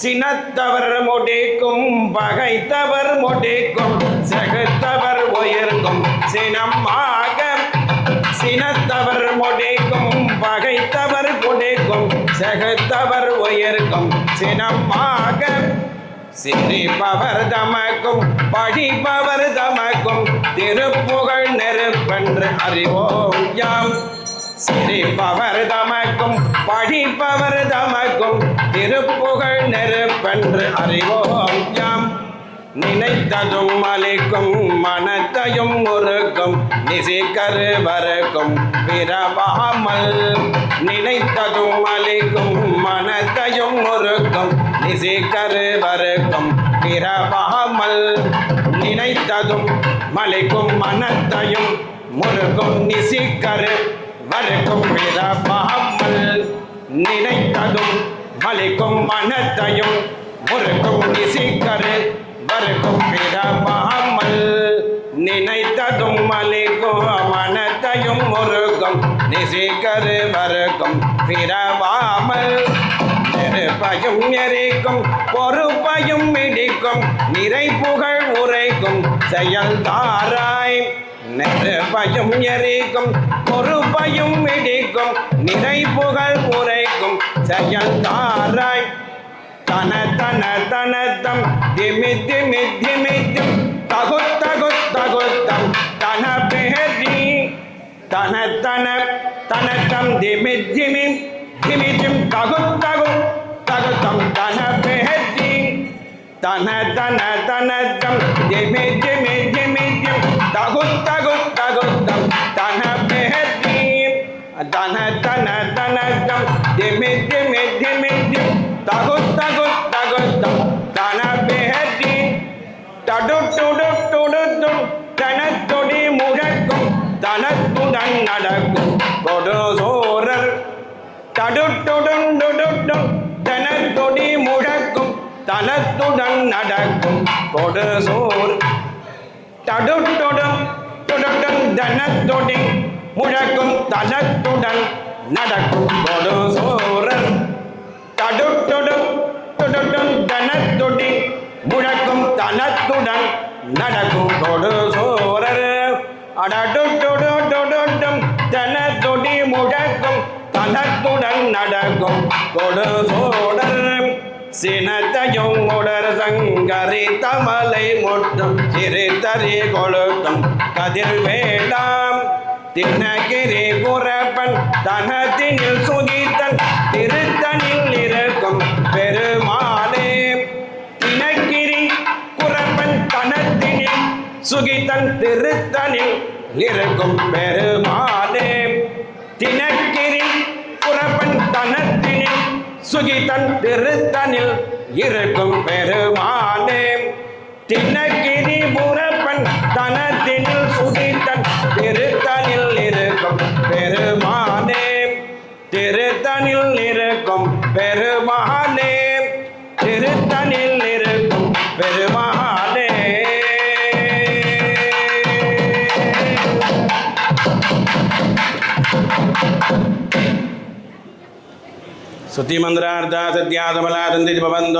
சினத்தவர் முடிக்கும் பகைத்தவர் முடிக்கும் செகுத்தவர் உயர்க்கும் சினமாக. சினத்தவர் முடிக்கும் பகைத்தவர் முடிக்கும் செகுத்தவர் உயர்க்கும் சினமாக. சிரிப்பவர் தமக்கும் படிப்பவர் தமக்கும் திருப்புகழ் நெருப்பென்று அறிவோம் யாம். சிரிப்பவர் தமக்கும் பழிப்பவர் தமக்கும் திருப்புகழ் நெருப்பென்று அறிவோம் யாம். நினைத்ததும் அளிக்கும் மனத்தையும் முறுக்கும் நிசைக்கரு வரக்கும் பிறவாமல். நினைத்ததும் அளிக்கும் மனத்தையும் முறுக்கும் நிசைக்கரு வரக்கும் பிறவாமல். நினைத்ததும் மலைக்கும் மனத்தையும் முறுக்கும் நிசிக்கரு வரக்கும் பிறவாமல். நினைத்ததும் வலிக்கும் மனத்தையும் முறுக்கும் இசிக்கரு வறுக்கும் பிறவாமல் நினைத்ததும் மலைக்கும் மனத்தையும் முருகும் நிசிக்கரு வரக்கும் பிறவாமல் நெருப்பையும் எரிக்கும் பொறுப்பையும் மிடிக்கும் நிறை புகழ் உரைக்கும் செயல்தாராய். நெருப்பையும் எரிக்கும் பொறுப்பையும் இடிக்கும் நிறை புகழ் உரைக்கும் செயல்தாராய் தன தன தனத்தம் திமி திமி திமித்தும் தகு தகு தகுத்தம் தன பெஹரி தன தன தனத்தம் திமி திமி திமித்தும் தகு தகு தகுத்தம் தன பெஹரி தன தன தனத்தம் திமி திமி திமித்தும் தகு தகு தன தன தனத்தம் திமி திமி திமி திம். தகு தகு தகுத்தம் தன பெஹரி தடு துடு துடு து தனத்தொடி முழக்கும். தனத்துடன் நடக்கும். கொடு சோரர். தடு துடுண்டுடும் தனத்தொடி முழக்கும். தனத்துடன் நடக்கும். கொடு சோர். தடுட்டுடன் முழக்கும் தனத்துடன் நடக்கும் பொது சோரன் தடுட்டுடும் துடுடும் தனத்துடி முழக்கும் தனத்துடன் நடக்கும் கொடு சோரர் அடடுட்டுடும் தனத்துடி முழக்கும் தனத்துடன் நடக்கும் கொடு சோடர் சினத்தையும் உடர் சங்கரி தமலை முட்டும் சிறுத்தறி கொளுத்தும் கதிர் வேண்டாம் திண்ணகிரி குரப்பன் தனத்தினில் சுகித்தன் திருத்தனில் இருக்கும் பெருமாளே. தினகிரி குரப்பன் தனத்தினில் சுகித்தன் திருத்தனில் இருக்கும் பெருமாளே. தினகிரி குரப்பன் தனத்தினில் சுகித்தன் திருத்தனில் இருக்கும் பெருமானே தினகிரி பெருமானே திருத்தனில் இருக்கும் பெருமானே திருத்தனில் இருக்கும் பெருமானே. சுத்தி மந்திரார்த்தா சத்யாதமலா தந்தி பவந்தோ